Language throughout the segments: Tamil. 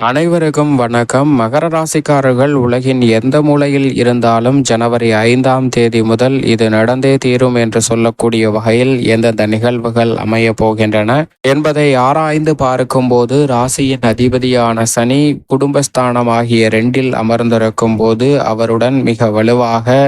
அனைவருக்கும் வணக்கம். மகர ராசிக்காரர்கள் உலகின் எந்த மூலையில் இருந்தாலும் ஜனவரி ஐந்தாம் தேதி முதல் இது நடந்தே தீரும் என்று சொல்லக்கூடிய வகையில் எந்தெந்த நிகழ்வுகள் அமைய போகின்றன என்பதை ஆராய்ந்து பார்க்கும்போது ராசியின் அதிபதியான சனி குடும்பஸ்தானமாகிய ரெண்டில் அமர்ந்திருக்கும் போது அவருடன் மிக வலுவாக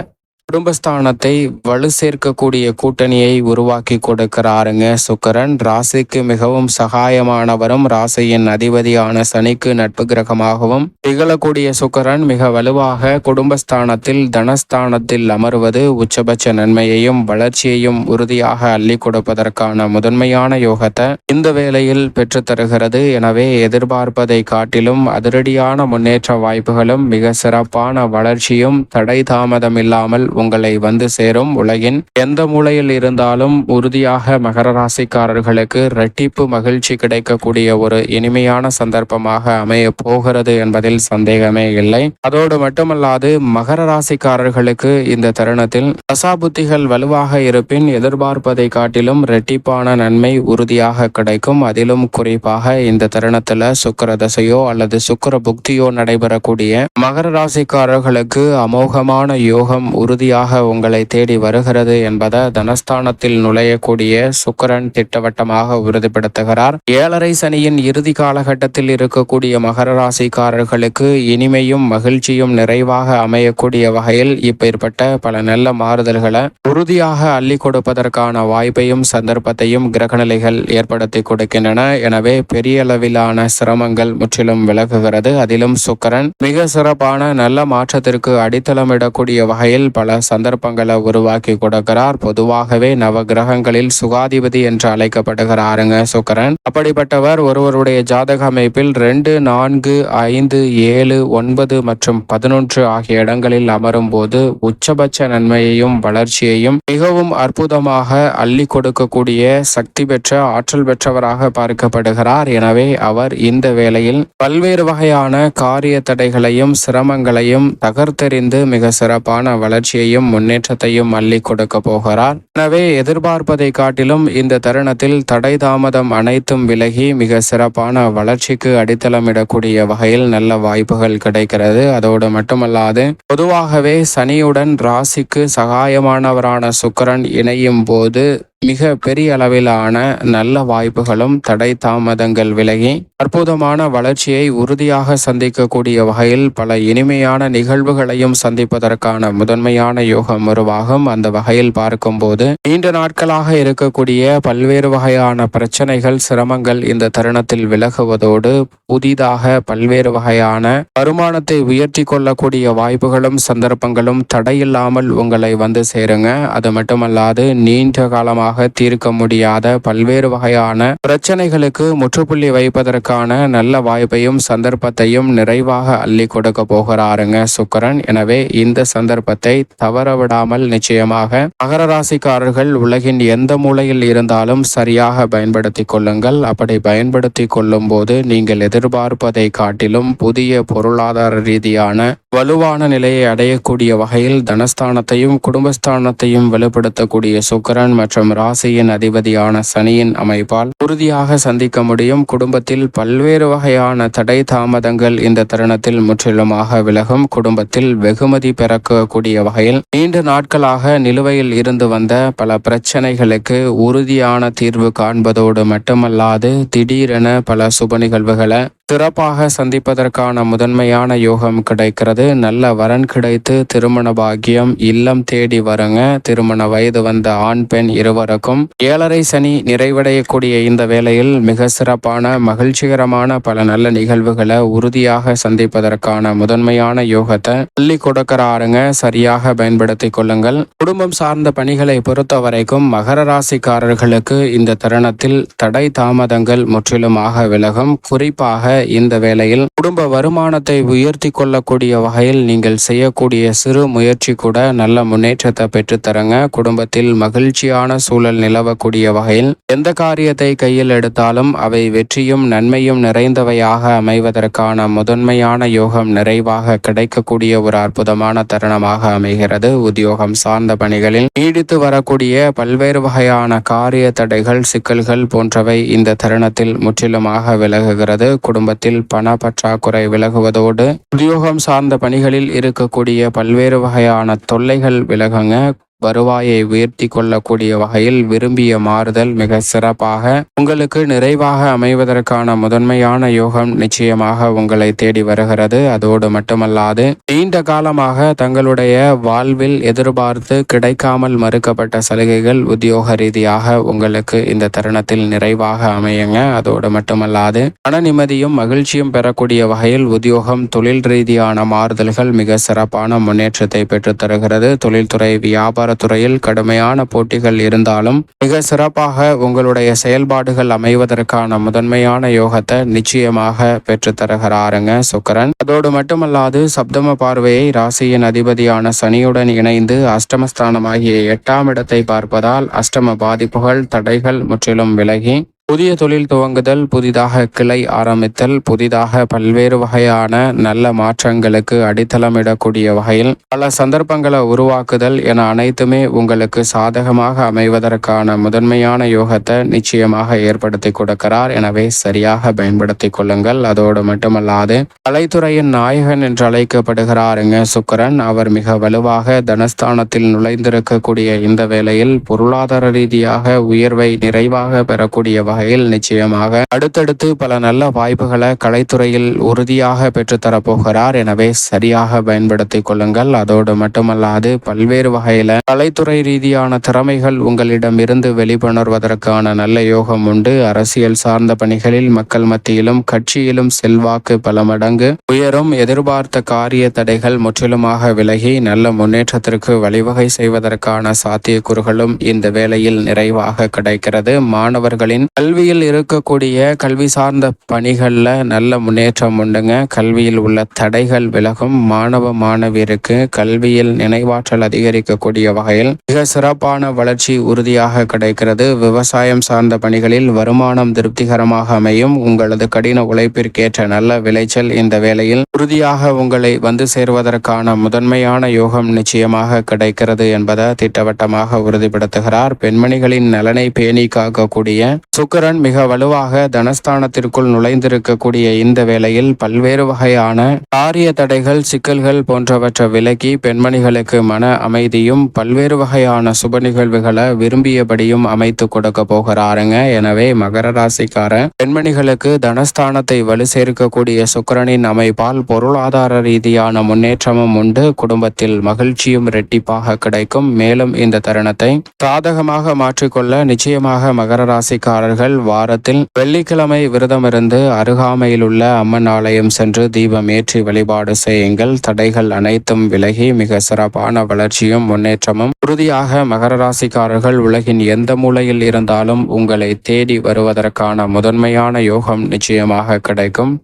குடும்பஸ்தானத்தை வலு சேர்க்கக்கூடிய கூட்டணியை உருவாக்கி கொடுக்கிறாருங்க. சுக்கரன் ராசிக்கு மிகவும் சகாயமானவரும் ராசியின் அதிபதியான சனிக்கு நட்பு கிரகமாகவும் திகழக்கூடிய சுக்கரன் மிக வலுவாக குடும்பஸ்தானத்தில் தனஸ்தானத்தில் அமர்வது உச்சபட்ச நன்மையையும் வளர்ச்சியையும் உறுதியாக அள்ளி கொடுப்பதற்கான முதன்மையான யோகத்தை இந்த வேளையில் பெற்றுத்தருகிறது எனவே எதிர்பார்ப்பதை காட்டிலும் அதிரடியான முன்னேற்ற வாய்ப்புகளும் மிக சிறப்பான வளர்ச்சியும் தடை தாமதம் இல்லாமல் உங்களை வந்து சேரும் உலகின் எந்த மூலையில் இருந்தாலும் உறுதியாக மகர ராசிக்காரர்களுக்கு இரட்டிப்பு மகிழ்ச்சி கிடைக்கக்கூடிய ஒரு இனிமையான சந்தர்ப்பமாக அமைய போகிறது என்பதில் சந்தேகமே இல்லை. அதோடு மட்டுமல்லாது மகர ராசிக்காரர்களுக்கு இந்த தருணத்தில் தசாபுத்திகள் வலுவாக இருப்பின் எதிர்பார்ப்பதை காட்டிலும் இரட்டிப்பான நன்மை உறுதியாக கிடைக்கும். அதிலும் குறிப்பாக இந்த தருணத்துல சுக்கர தசையோ அல்லது சுக்கர புக்தியோ நடைபெறக்கூடிய மகர ராசிக்காரர்களுக்கு அமோகமான யோகம் உறுதியாக உங்களை தேடி வருகிறது என்பதை தனஸ்தானத்தில் நுழையக்கூடிய சுக்கரன் திட்டவட்டமாக உறுதிப்படுத்துகிறார். ஏழரை சனியின் இறுதி காலகட்டத்தில் இருக்கக்கூடிய மகர ராசிக்காரர்களுக்கு இனிமையும் மகிழ்ச்சியும் நிறைவாக அமையக்கூடிய வகையில் இப்பேற்பட்ட பல நல்ல மாறுதல்களை உறுதியாக அள்ளி கொடுப்பதற்கான வாய்ப்பையும் சந்தர்ப்பத்தையும் கிரகநிலைகள் ஏற்படுத்தி கொடுக்கின்றன. எனவே பெரிய அளவிலான சிரமங்கள் முற்றிலும் விலகுகிறது. அதிலும் சுக்கரன் மிக சிறப்பான நல்ல மாற்றத்திற்கு அடித்தளமிடக்கூடிய வகையில் பல சந்தர்ப்பங்களை உருவாக்கி கொடுக்கிறார். பொதுவாகவே நவ கிரகங்களில் சுகாதிபதி என்று அழைக்கப்படுகிறாருங்க சுக்கரன். அப்படிப்பட்டவர் ஒருவருடைய ஜாதக அமைப்பில் ரெண்டு நான்கு ஐந்து ஏழு ஒன்பது மற்றும் பதினொன்று ஆகிய இடங்களில் அமரும் போது உச்சபட்ச நன்மையையும் வளர்ச்சியையும் மிகவும் அற்புதமாக அள்ளி கொடுக்கக்கூடிய சக்தி பெற்ற ஆற்றல் பெற்றவராக பார்க்கப்படுகிறார். எனவே அவர் இந்த வேளையில் பல்வேறு வகையான காரிய தடைகளையும் சிரமங்களையும் தகர்த்தெறிந்து மிக சிறப்பான வளர்ச்சியையும் முன்னேற்றத்தையும் அள்ளி கொடுக்க போகிறார். எனவே எதிர்பார்ப்பதை காட்டிலும் இந்த தருணத்தில் தடை தாமதம் அனைத்தும் விலகி மிக சிறப்பான வளர்ச்சிக்கு அடித்தளமிடக்கூடிய வகையில் நல்ல வாய்ப்புகள் கிடைக்கிறது. அதோடு மட்டுமல்லாது பொதுவாகவே சனியுடன் ராசிக்கு சகாயமானவரான சுக்கரன் இணையும் போது மிக பெரிய அளவிலான நல்ல வாய்ப்புகளும் தடை தாமதங்கள் விலகி அற்புதமான வளர்ச்சியை உறுதியாக சந்திக்கக்கூடிய வகையில் பல இனிமையான நிகழ்வுகளையும் சந்திப்பதற்கான முதன்மையான யோகம் உருவாகும். அந்த வகையில் பார்க்கும்போது நீண்ட நாட்களாக இருக்கக்கூடிய பல்வேறு வகையான பிரச்சனைகள் சிரமங்கள் இந்த தருணத்தில் விலகுவதோடு புதிதாக பல்வேறு வகையான வருமானத்தை உயர்த்தி கொள்ளக்கூடிய வாய்ப்புகளும் சந்தர்ப்பங்களும் தடையில்லாமல் உங்களை வந்து சேருங்க. அது மட்டுமல்லாது நீண்ட காலமாக தீர்க்க முடியாத பல்வேறு வகையான பிரச்சனைகளுக்கு முற்றுப்புள்ளி வைப்பதற்கான நல்ல வாய்ப்பையும் சந்தர்ப்பத்தையும் நிறைவாக அள்ளி கொடுக்க போகிறாருங்க சுக்கரன். எனவே இந்த சந்தர்ப்பத்தை தவறவிடாமல் நிச்சயமாக மகர ராசிக்காரர்கள் உலகின் எந்த மூலையில் இருந்தாலும் சரியாக பயன்படுத்திக் கொள்ளுங்கள். அப்படி பயன்படுத்தி கொள்ளும் போது நீங்கள் எதிர்பார்ப்பதை காட்டிலும் புதிய பொருளாதார ரீதியான வலுவான நிலையை அடையக்கூடிய வகையில் தனஸ்தானத்தையும் குடும்பஸ்தானத்தையும் வலுப்படுத்தக்கூடிய சுக்கரன் மற்றும் ராசியின் அதிபதியான சனியின் அமைப்பால் உறுதியாக சந்திக்க முடியும். குடும்பத்தில் பல்வேறு வகையான தடை தாமதங்கள் இந்த தருணத்தில் முற்றிலுமாக விலகும். குடும்பத்தில் வெகுமதி பெறக்கூடிய வகையில் நீண்ட நாட்களாக நிலுவையில் இருந்து வந்த பல பிரச்சனைகளுக்கு உறுதியான தீர்வு காண்பதோடு மட்டுமல்லாது திடீரென பல சுப நிகழ்வுகளை சிறப்பாக சந்திப்பதற்கான முதன்மையான யோகம் கிடைக்கிறது. நல்ல வரன் கிடைத்து திருமண பாக்கியம் இல்லம் தேடி வருங்க. திருமண வயது வந்த ஆண் பெண் இருவருக்கும் ஏழரை சனி நிறைவடையக்கூடிய இந்த வேளையில் மிக சிறப்பான மகிழ்ச்சிகரமான பல நல்ல நிகழ்வுகளை உறுதியாக சந்திப்பதற்கான முதன்மையான யோகத்தை சொல்லி கொடுக்கிறாருங்க. சரியாக பயன்படுத்தி கொள்ளுங்கள். குடும்பம் சார்ந்த பணிகளை பொறுத்த வரைக்கும் மகர ராசிக்காரர்களுக்கு இந்த தருணத்தில் தடை தாமதங்கள் முற்றிலுமாக விலகும். குறிப்பாக இந்த வேளையில் குடும்ப வருமானத்தை உயர்த்தி கொள்ளக்கூடிய வகையில் நீங்கள் செய்யக்கூடிய சிறு முயற்சி கூட நல்ல முன்னேற்றத்தை பெற்றுத்தரங்க குடும்பத்தில் மகிழ்ச்சியான சூழல் நிலவக்கூடிய வகையில் எந்த காரியத்தை கையில் எடுத்தாலும் அவை வெற்றியும் நன்மையும் நிறைந்தவையாக அமைவதற்கான முதன்மையான யோகம் நிறைவாக கிடைக்கக்கூடிய ஒரு அற்புதமான தருணமாக அமைகிறது. உத்தியோகம் சார்ந்த பணிகளில் நீடித்து வரக்கூடிய பல்வேறு வகையான காரிய தடைகள் சிக்கல்கள் போன்றவை இந்த தருணத்தில் முற்றிலுமாக விலகுகிறது. குடும்ப குடும்பத்தில் பண பற்றாக்குறை விலகுவதோடு உத்தியோகம் சார்ந்த பணிகளில் இருக்கக்கூடிய பல்வேறு வகையான தொல்லைகள் விலகுங்க. வருவாயை உயர்த்தி கொள்ளக்கூடிய வகையில் விரும்பிய மாறுதல் மிக சிறப்பாக உங்களுக்கு நிறைவாக அமைவதற்கான முதன்மையான யோகம் நிச்சயமாக உங்களை தேடி வருகிறது. அதோடு மட்டுமல்லாது நீண்ட காலமாக தங்களுடைய வாழ்வில் எதிர்பார்த்து கிடைக்காமல் மறுக்கப்பட்ட சலுகைகள் உத்தியோக ரீதியாக உங்களுக்கு இந்த தருணத்தில் நிறைவாக அமையுங்க. அதோடு மட்டுமல்லாது மன நிம்மதியும் மகிழ்ச்சியும் பெறக்கூடிய வகையில் உத்தியோகம் தொழில் ரீதியான மாறுதல்கள் மிக சிறப்பான முன்னேற்றத்தை பெற்றுத் தருகிறது தொழில்துறை வியாபார துறையில் கடுமையான போட்டிகள் இருந்தாலும் மிக சிறப்பாக உங்களுடைய செயல்பாடுகள் அமைவதற்கான முதன்மையான யோகத்தை நிச்சயமாக பெற்றுத்தருகிறாருங்க சுக்கரன். அதோடு மட்டுமல்லாது சப்தம பார்வையை ராசியின் அதிபதியான சனியுடன் இணைந்து அஷ்டமஸ்தானமாகிய எட்டாம் இடத்தை பார்ப்பதால் அஷ்டம பாதிப்புகள் தடைகள் முற்றிலும் விலகி புதிய தொழில் துவங்குதல் புதிதாக கிளை ஆரம்பித்தல் புதிதாக பல்வேறு வகையான நல்ல மாற்றங்களுக்கு அடித்தளமிடக்கூடிய வகையில் பல சந்தர்ப்பங்களை உருவாக்குதல் என அனைத்துமே உங்களுக்கு சாதகமாக அமைவதற்கான முதன்மையான யோகத்தை நிச்சயமாக ஏற்படுத்தி கொடுக்கிறார். எனவே சரியாக பயன்படுத்தி கொள்ளுங்கள். அதோடு மட்டுமல்லாது கலைத்துறையின் நாயகன் என்று அழைக்கப்படுகிறாருங்க சுக்கரன். அவர் மிக வலுவாக தனஸ்தானத்தில் நுழைந்திருக்கக்கூடிய இந்த வேளையில் பொருளாதார ரீதியாக உயர்வை நிறைவாக பெறக்கூடிய வகை வகையில் நிச்சயமாக அடுத்தடுத்து பல நல்ல வாய்ப்புகளை கலைத்துறையில் உறுதியாக பெற்றுத்தரப்போகிறார். எனவே சரியாக பயன்படுத்தி கொள்ளுங்கள். அதோடு மட்டுமல்லாது பல்வேறு வகையில கலைத்துறை ரீதியான திறமைகள் உங்களிடம் இருந்து வெளிப்பணர்வதற்கான நல்ல யோகம் உண்டு. அரசியல் சார்ந்த பணிகளில் மக்கள் மத்தியிலும் கட்சியிலும் செல்வாக்கு பல மடங்கு உயரும். எதிர்பார்த்த காரிய தடைகள் முற்றிலுமாக விலகி நல்ல முன்னேற்றத்திற்கு வழிவகை செய்வதற்கான சாத்தியக்கூறுகளும் இந்த வேளையில் நிறைவாக கிடைக்கிறது. மாணவர்களின் கல்வியில் இருக்கக்கூடிய கல்வி சார்ந்த பணிகளில் நல்ல முன்னேற்றம் உண்டுங்க. கல்வியில் உள்ள தடைகள் விலகும். மாணவ மாணவியருக்கு கல்வியில் நினைவாற்றல் அதிகரிக்கக்கூடிய வகையில் மிக சிறப்பான வளர்ச்சி உறுதியாக கிடைக்கிறது. விவசாயம் சார்ந்த பணிகளில் வருமானம் திருப்திகரமாக அமையும். உங்களது கடின உழைப்பிற்கேற்ற நல்ல விளைச்சல் இந்த வேளையில் உறுதியாக உங்களை வந்து சேர்வதற்கான முதன்மையான யோகம் நிச்சயமாக கிடைக்கிறது என்பதை திட்டவட்டமாக உறுதிப்படுத்துகிறார். பெண்மணிகளின் நலனை பேணி காக்கக்கூடிய சுக்கிரன் மிக வலுவாக தனஸ்தானத்திற்குள் நுழைந்திருக்கக்கூடிய இந்த வேளையில் பல்வேறு வகையான காரிய தடைகள் சிக்கல்கள் போன்றவற்றை விலக்கி பெண்மணிகளுக்கு மன அமைதியும் பல்வேறு வகையான சுப நிகழ்வுகளை விரும்பியபடியும் அமைத்து கொடுக்க போகிறாருங்க. எனவே மகர ராசிக்கார பெண்மணிகளுக்கு தனஸ்தானத்தை வலு சேர்க்கக்கூடிய சுக்கிரனின் அமைப்பால் பொருளாதார ரீதியான முன்னேற்றமும் உண்டு. குடும்பத்தில் மகிழ்ச்சியும் இரட்டிப்பாக கிடைக்கும். மேலும் இந்த தருணத்தை சாதகமாக மாற்றிக்கொள்ள நிச்சயமாக மகர ராசிக்காரர்கள் வாரத்தில் வெள்ளிக்கிழமை விரதமிருந்து அருகாமையில் உள்ள அம்மன் ஆலயம் சென்று தீபம் ஏற்றி வழிபாடு செய்யுங்கள். தடைகள் அனைத்தும் விலகி மிக சிறப்பான வளர்ச்சியும் முன்னேற்றமும் உறுதியாக மகர ராசிக்காரர்கள் உலகின் எந்த மூலையில் இருந்தாலும் உங்களை தேடி வருவதற்கான முதன்மையான யோகம் நிச்சயமாக கிடைக்கும்.